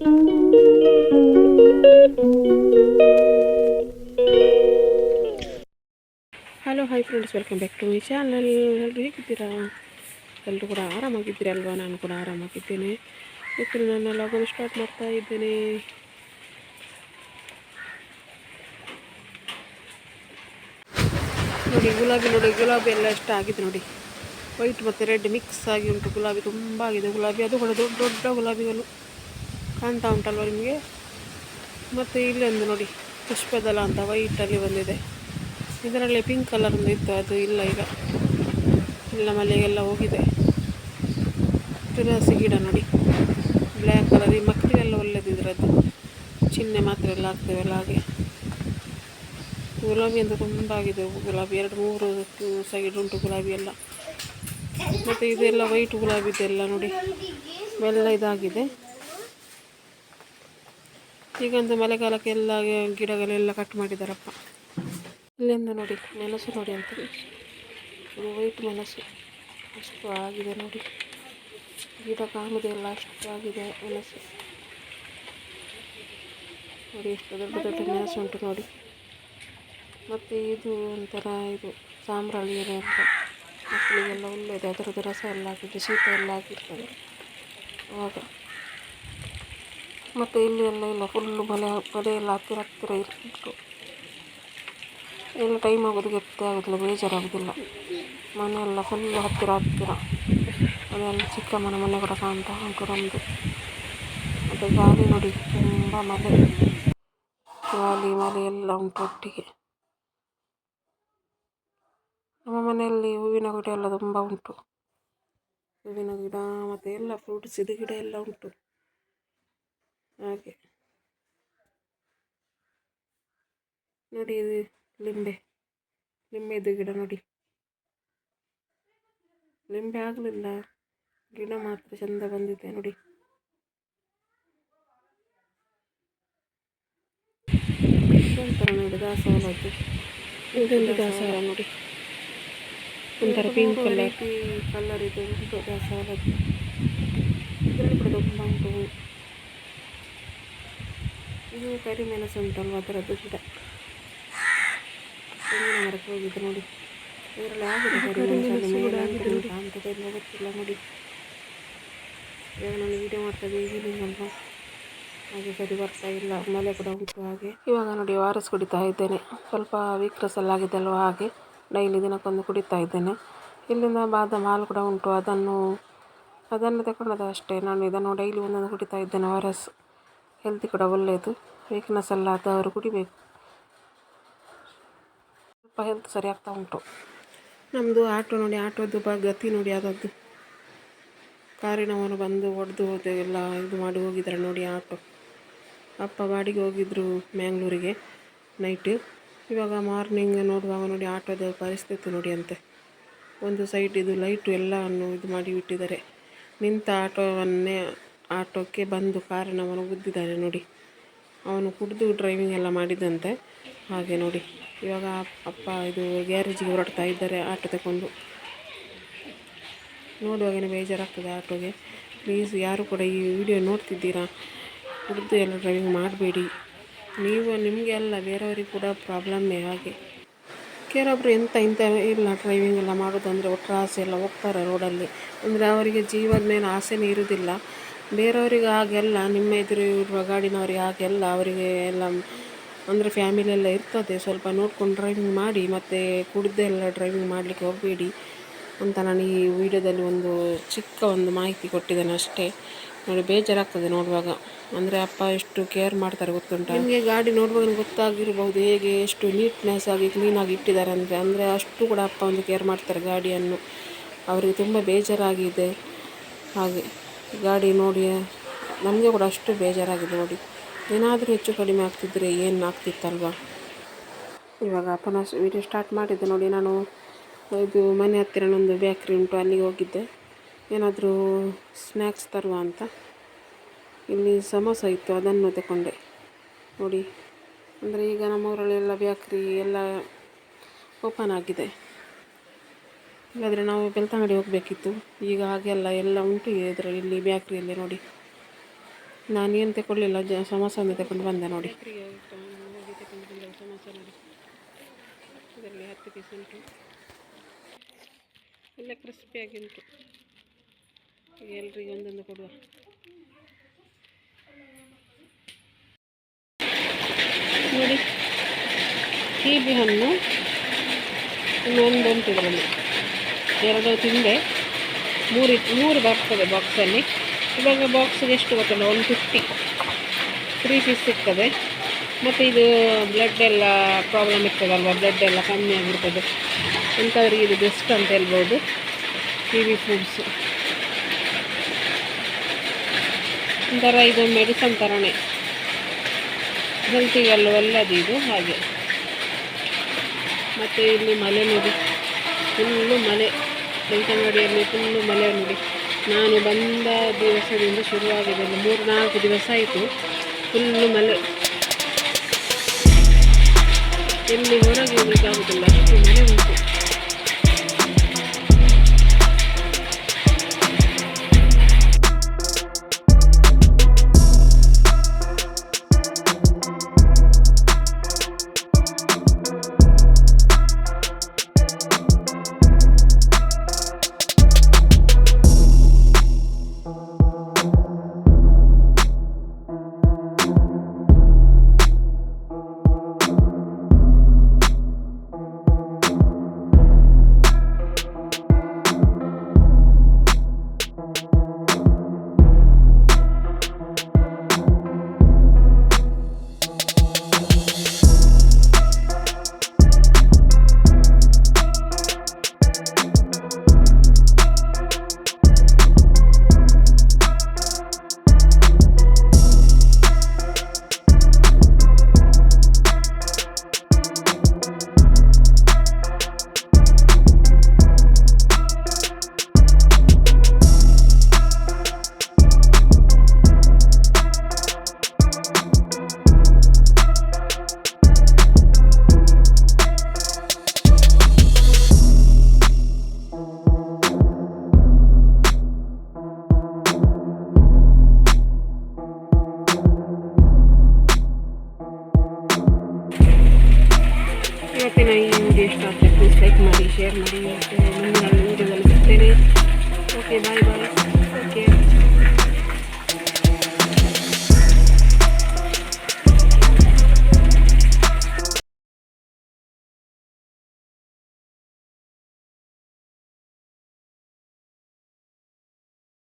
Hello hi friends welcome back to my channel ಎಲ್ಲರೂ ಹೇಗಿದ್ದೀರಾ? ಎಲ್ಲರೂ ಕೂಡ ಆರಾಮಾಗಿದ್ದೀರಾ ಅಲ್ವಾ? ನಾನು ಕೂಡ ಆರಾಮಾಗಿದ್ದೇನೆ. ಇವತ್ತು ನಾನು ಲಾಗನ್ನು ಸ್ಟಾರ್ಟ್ ಮಾಡ್ತಾ ಇದ್ದೇನೆ. ನೋಡಿ, ಗುಲಾಬಿ ನೋಡಿ, ಗುಲಾಬಿ ಎಲ್ಲ ಎಷ್ಟು ಆಗಿದೆ ನೋಡಿ. ವೈಟ್ ಮತ್ತು ರೆಡ್ ಮಿಕ್ಸ್ ಆಗಿ ಉಂಟು. ಗುಲಾಬಿ ತುಂಬ ಆಗಿದೆ. ಗುಲಾಬಿ ಅದು ಕೂಡ ದೊಡ್ಡ ದೊಡ್ಡ ಗುಲಾಬಿಗಳು. ಕಾಣ್ತಾ ಉಂಟಲ್ವ ನಿಮಗೆ? ಮತ್ತು ಇಲ್ಲೊಂದು ನೋಡಿ ಪುಷ್ಪದಲ ಅಂತ ವೈಟಲ್ಲಿ ಬಂದಿದೆ. ಇದರಲ್ಲಿ ಪಿಂಕ್ ಕಲರ್ ಒಂದು ಇತ್ತು, ಅದು ಇಲ್ಲ ಈಗ. ಎಲ್ಲ ಮಲೆಗೆಲ್ಲ ಹೋಗಿದೆ. ತುಳಸಿ ಗಿಡ ನೋಡಿ. ಬ್ಲ್ಯಾಕ್ ಕಲರ್ ಈ ಮಕ್ಕಳಿಗೆಲ್ಲ ಒಳ್ಳೇದಿದ್ರದ್ದು ಚಿಹ್ನೆ ಮಾತ್ರ ಎಲ್ಲ ಆಗ್ತೇವಲ್ಲ ಹಾಗೆ. ಗುಲಾಬಿ ಅಂತ ತುಂಬ ಆಗಿದೆ ಗುಲಾಬಿ. ಎರಡು, ಮೂರು ಸೈಡ್ ಉಂಟು ಗುಲಾಬಿ ಎಲ್ಲ. ಮತ್ತು ಇದೆಲ್ಲ ವೈಟ್ ಗುಲಾಬಿ ಇದೆಲ್ಲ ನೋಡಿ. ಎಲ್ಲ ಇದಾಗಿದೆ. ಈಗಂತೂ ಮಳೆಗಾಲಕ್ಕೆಲ್ಲ ಗಿಡಗಳೆಲ್ಲ ಕಟ್ ಮಾಡಿದಾರಪ್ಪ. ಇಲ್ಲಿಂದ ನೋಡಿ ಮೆಣಸು ನೋಡಿ ಅಂತ ವೈಟ್ ಮೆಣಸು. ಅಷ್ಟು ಆಗಿದೆ ನೋಡಿ. ಗಿಡ ಕಾಣುವುದಿಲ್ಲ ಅಷ್ಟು ಆಗಿದೆ ಮೆಣಸು. ನೋಡಿ, ಎಷ್ಟು ದೊಡ್ಡ ದೊಡ್ಡ ಮೆಣಸು ಉಂಟು ನೋಡಿ. ಮತ್ತು ಇದು ಒಂಥರ ಇದು ಸಾಂಬ್ರಾಣಿ ಎಲೆ ಅಂತ. ಮಕ್ಕಳಿಗೆಲ್ಲ ಒಳ್ಳೆಯದು ಅದರದ್ದು ರಸ ಎಲ್ಲ ಆಗಿದೆ ಶೀತ ಎಲ್ಲ ಆಗಿರ್ತದೆ. ಆವಾಗ ಮತ್ತು ಇಲ್ಲಿ ಎಲ್ಲ ಇಲ್ಲ. ಫುಲ್ಲು ಮಲೆ ಮನೆ ಎಲ್ಲ ಹತ್ತಿರ ಹತ್ತಿರ ಇರ್ತಿತ್ತು. ಎಲ್ಲ ಟೈಮ್ ಆಗೋದು ಗೊತ್ತೇ ಆಗೋದಿಲ್ಲ ಬೇಜಾರಾಗೋದಿಲ್ಲ. ಮನೆಯೆಲ್ಲ ಫುಲ್ಲು ಹತ್ತಿರ ಹತ್ತಿರ. ಅದೆಲ್ಲ ಚಿಕ್ಕಮ್ಮನ ಮನೆ ಕೂಡ ಕಾಣ್ತಾ ಉಂಟು ನಮ್ಮದು ಮತ್ತು ಗಾಳಿ ನೋಡಿ, ತುಂಬ ಮಲೆ ಗಾಳಿ ಮಲೆ ಎಲ್ಲ ಉಂಟು ಒಟ್ಟಿಗೆ. ನಮ್ಮ ಮನೆಯಲ್ಲಿ ಹೂವಿನ ಗಿಡ ಎಲ್ಲ ತುಂಬ ಉಂಟು. ಹೂವಿನ ಗಿಡ, ಮತ್ತು ಎಲ್ಲ ಫ್ರೂಟ್ಸ್ ಇದು ಗಿಡ ಎಲ್ಲ ಉಂಟು. ಹಾಗೆ. ನೋಡಿ ಇದು ಲಿಂಬೆ. ಲಿಂಬೆದು ಗಿಡ ನೋಡಿ. ಲಿಂಬೆ ಆಗಲಿಲ್ಲ. ಗಿಡ ಮಾತ್ರ ಚೆಂದ ಬಂದಿದೆ ನೋಡಿ. ಒಂಥರ ನೋಡಿ ದಾಸವಾಳದ್ದು. ಇದೊಂದು ದಾಸವಾಳ ನೋಡಿ. ಒಂಥರ ಪಿಂಕ್ ಕಲರ್ ಕಲರ್ ಇದೆ. ದಾಸವಾಳದ್ದು. ಇದರಲ್ಲಿ ಕೂಡ ತುಂಬ ಉಂಟು. ಕರಿಮೆಣಸು ಉಂಟಲ್ವ ಅದರದ್ದು ಗಿಡ ತೆಂಗಿನ ಮರಕ್ಕೆ ಹೋಗಿದ್ದು ನೋಡಿ. ಇದರಲ್ಲಿ ಆಗಿದೆ ಕರಿಮೆಣಸು ಅಂತದೆಲ್ಲ ಗೊತ್ತಿಲ್ಲ ನೋಡಿ. ಇವಾಗ ನಾನು ವೀಡಿಯೋ ಮಾಡ್ತದೆ ಈಗಿನಿಂಗ್ ಅಲ್ವಾ? ಹಾಗೆ ಸರಿ ಬರ್ತಾ ಇಲ್ಲ ಮಳೆ ಕೂಡ ಉಂಟು ಹಾಗೆ. ಇವಾಗ ನೋಡಿ ವಾರಸ್ ಕುಡಿತಾ ಇದ್ದೇನೆ. ಸ್ವಲ್ಪ ವೀಕ್ನೆಸ್ ಎಲ್ಲ ಆಗಿದೆ ಅಲ್ವಾ ಹಾಗೆ? ಡೈಲಿ ದಿನಕ್ಕೊಂದು ಕುಡಿತಾ ಇದ್ದೇನೆ. ಇಲ್ಲಿಂದ ಬಾದಾಮ್ ಹಾಲು ಕೂಡ ಉಂಟು ಅದನ್ನು ಅದನ್ನು ತಗೊಂಡದ್ದು ಅಷ್ಟೇ. ನಾನು ಇದನ್ನು ಡೈಲಿ ಒಂದೊಂದು ಕುಡಿತಾ ಇದ್ದೇನೆ ವಾರಸ್. ಹೆಲ್ತಿ ಕೂಡ ಒಳ್ಳೆಯದು. ವೀಕ್ನೆಸ್ ಎಲ್ಲ ಆದವರು ಕುಡಿಬೇಕು. ಸ್ವಲ್ಪ ಹೆಲ್ತ್ ಸರಿ ಆಗ್ತಾ ಉಂಟು. ನಮ್ಮದು ಆಟೋ ನೋಡಿ ಆಟೋದು ಬ, ಗತಿ ನೋಡಿ ಅದದ್ದು ಕಾರಿನವನು ಬಂದು ಹೊಡೆದು ಹೋದೆ, ಎಲ್ಲ ಇದು ಮಾಡಿ ಹೋಗಿದ್ದಾರೆ ನೋಡಿ ಆಟೋ. ಅಪ್ಪ ಬಾಡಿಗೆ ಹೋಗಿದ್ದರು ಮ್ಯಾಂಗ್ಳೂರಿಗೆ ನೈಟು ಇವಾಗ ಮಾರ್ನಿಂಗ್ ನೋಡುವಾಗ ನೋಡಿ ಆಟೋದ ಪರಿಸ್ಥಿತಿ ನೋಡಿ ಅಂತೆ. ಒಂದು ಸೈಡ್ ಇದು ಲೈಟು ಎಲ್ಲವನ್ನು ಇದು ಮಾಡಿ ಬಿಟ್ಟಿದ್ದಾರೆ ನಿಂತ ಆಟೋವನ್ನೇ, ಆಟೋಕ್ಕೆ ಬಂದು ಕಾರಿನವನು ಗುದ್ದಿದ್ದಾರೆ ನೋಡಿ. ಅವನು ಕುಡಿದು ಡ್ರೈವಿಂಗ್ ಎಲ್ಲ ಮಾಡಿದಂತೆ. ಹಾಗೆ ನೋಡಿ, ಇವಾಗ ಅಪ್ಪ ಇದು ಗ್ಯಾರೇಜಿಗೆ ಹೊರಡ್ತಾ ಇದ್ದಾರೆ, ಆಟೋ ತಗೊಂಡು. ನೋಡುವಾಗಲೇ ಬೇಜಾರಾಗ್ತದೆ ಆಟೋಗೆ. ಪ್ಲೀಸ್ ಯಾರು ಕೂಡ ಈ ವಿಡಿಯೋ ನೋಡ್ತಿದ್ದೀರಾ? ಕುಡಿದು ಎಲ್ಲ ಡ್ರೈವಿಂಗ್ ಮಾಡಬೇಡಿ. ನೀವು, ನಿಮಗೆ ಅಲ್ಲ, ಬೇರೆಯವ್ರಿಗೆ ಕೂಡ ಪ್ರಾಬ್ಲಮ್ಮೇ ಹಾಗೆ. ಕೆಲವೊಬ್ಬರು ಎಂತ ಇಂಥ ಇಲ್ಲ ಡ್ರೈವಿಂಗ್ ಎಲ್ಲ ಮಾಡೋದಂದರೆ ಒಟ್ಟು ಆಸೆ ಎಲ್ಲ ಹೋಗ್ತಾರೆ ರೋಡಲ್ಲಿ ಅಂದರೆ ಅವರಿಗೆ ಜೀವದ ಮೇಲೆ ಆಸೆನೇ ಇರೋದಿಲ್ಲ. ಬೇರೆಯವರಿಗೆ ಹಾಗೆಲ್ಲ, ನಿಮ್ಮ ಎದುರು ಇರುವ ಗಾಡಿನವರಿಗೆ ಹಾಗೆಲ್ಲ, ಅವರಿಗೆ ಎಲ್ಲ ಅಂದರೆ ಫ್ಯಾಮಿಲಿ ಎಲ್ಲ ಇರ್ತದೆ. ಸ್ವಲ್ಪ ನೋಡ್ಕೊಂಡು ಡ್ರೈವಿಂಗ್ ಮಾಡಿ, ಮತ್ತು ಕುಡಿದೆಲ್ಲ ಡ್ರೈವಿಂಗ್ ಮಾಡಲಿಕ್ಕೆ ಹೋಗಬೇಡಿ ಅಂತ ನಾನು ಈ ವಿಡಿಯೋದಲ್ಲಿ ಒಂದು ಚಿಕ್ಕ ಒಂದು ಮಾಹಿತಿ ಕೊಟ್ಟಿದ್ದೇನೆ ಅಷ್ಟೇ. ನೋಡಿ, ಬೇಜಾರಾಗ್ತದೆ ನೋಡುವಾಗ. ಅಂದರೆ ಅಪ್ಪ ಎಷ್ಟು ಕೇರ್ ಮಾಡ್ತಾರೆ ಗೊತ್ತುಂಟು? ನಿಮಗೆ ಗಾಡಿ ನೋಡುವಾಗ ಗೊತ್ತಾಗಿರ್ಬೋದು ಹೇಗೆ ಎಷ್ಟು ನೀಟ್ನೆಸ್ ಆಗಿ ಕ್ಲೀನಾಗಿ ಇಟ್ಟಿದ್ದಾರೆ ಅಂದರೆ ಅಂದರೆ ಅಷ್ಟು ಕೂಡ ಅಪ್ಪ ಒಂದು ಕೇರ್ ಮಾಡ್ತಾರೆ ಗಾಡಿಯನ್ನು. ಅವರಿಗೆ ತುಂಬ ಬೇಜಾರಾಗಿದೆ. ಹಾಗೆ. ಗಾಡಿ ನೋಡಿ ನಮಗೆ ಕೂಡ ಅಷ್ಟು ಬೇಜಾರಾಗಿದೆ ನೋಡಿ. ಏನಾದರೂ ಹೆಚ್ಚು ಕಡಿಮೆ ಆಗ್ತಿದ್ರೆ ಏನು ಆಗ್ತಿತ್ತಲ್ವ? ಇವಾಗ ಅಪ್ಪನ ವಿಡಿಯೋ ಸ್ಟಾರ್ಟ್ ಮಾಡಿದ್ದೆ ನೋಡಿ ನಾನು, ಇದು ಮನೆ ಹತ್ತಿರ ನಂದು ಬೇಕ್ರಿ ಉಂಟು, ಅಲ್ಲಿಗೆ ಹೋಗಿದ್ದೆ. ಏನಾದರೂ ಸ್ನ್ಯಾಕ್ಸ್ ತರುವ ಅಂತ. ಇಲ್ಲಿ ಸಮೋಸ ಇತ್ತು, ಅದನ್ನು ತಗೊಂಡೆ ನೋಡಿ, ಅಂದರೆ ಈಗ ನಮ್ಮ ಊರಲ್ಲೆಲ್ಲ ಬೇಕ್ರಿ ಎಲ್ಲ ಓಪನ್ ಆಗಿದೆ. ಇಲ್ಲಾದರೆ ನಾವು ಬೆಳ್ತಂಗಡಿ ಹೋಗಬೇಕಿತ್ತು. ಈಗ ಹಾಗೆಲ್ಲ ಎಲ್ಲ ಉಂಟು ಇದರಲ್ಲಿ, ಇಲ್ಲಿ ಬ್ಯಾಕ್ರಿಯಲ್ಲಿ ನೋಡಿ. ನಾನೇನು ತಗೊಳ್ಳಿಲ್ಲ ಜ ಸಮೋಸವನ್ನು ತಗೊಂಡು ಬಂದೆ ನೋಡಿ. ಇದರಲ್ಲಿ ಹತ್ತು ಪೀಸ್ ಉಂಟು. ಎಲ್ಲ ಕ್ರಿಸ್ಪಿಯಾಗಿ ಉಂಟು. ಎಲ್ರಿಗೂ ಒಂದೊಂದು ಕೊಡುವ. ನೋಡಿ ಕೀಬಿ ಹಣ್ಣು ಇನ್ನೊಂದು ಉಂಟು ಇದರಲ್ಲಿ. ಎರಡು ತಿಂದೆ. ಮೂರು ಮೂರು ಬರ್ತದೆ ಬಾಕ್ಸಲ್ಲಿ ಇವಾಗ ಬಾಕ್ಸಿಗೆ ಎಷ್ಟು ಗೊತ್ತಲ್ಲ ಒನ್ ಫಿಫ್ಟಿ ತ್ರೀ ಪೀಸ್ ಸಿಗ್ತದೆ. ಮತ್ತು ಇದು ಬ್ಲಡ್ ಎಲ್ಲ ಪ್ರಾಬ್ಲಮ್ ಇರ್ತದಲ್ವ ಬ್ಲಡ್ ಎಲ್ಲ ಕಮ್ಮಿ ಆಗಿರ್ತದೆ. ಅಂಥವ್ರಿಗೆ ಇದು ಬೆಸ್ಟ್ ಅಂತ ಹೇಳ್ಬೋದು. ಕಿವಿ ಫುಡ್ಸು ಒಂಥರ ಇದು ಮೆಡಿಸನ್ ಥರನೇ ಹೆಲ್ತಿಗೆಲ್ಲ ಒಳ್ಳೆಯದು ಇದು, ಹಾಗೆ. ಮತ್ತು ಇಲ್ಲಿ ಮಲೆ ನೋಡಿ. ಫುಲ್ಲು ಮಲೆ. ಬೆಳ್ತಂಗಡಿಯಲ್ಲಿ ಫುಲ್ಲು ಮಳೆ ನೋಡಿ. ನಾನು ಬಂದ ದಿವಸದಿಂದ ಶುರುವಾಗಿದೆ. ಮೂರು ನಾಲ್ಕು ದಿವಸ ಆಯಿತು. ಫುಲ್ಲು ಮಲೆ ಎಲ್ಲಿ ಹೊರಗೆ ಹೋಗಲಿಕ್ಕಾಗೋದಿಲ್ಲ ಅಷ್ಟು ಮಳೆ ಉಂಟು. ಇಷ್ಟ ಆಗ್ತದೆ ಪ್ಲೀಸ್ ಲೈಕ್ ಮಾಡಿ ಶೇರ್ ಮಾಡಿ ಮತ್ತು ಮುಂದಿನ ವಿಡಿಯೋದಲ್ಲಿ ಸಿಗ್ತೇನೆ. ಓಕೆ ಬಾಯ್ ಬಾಯ್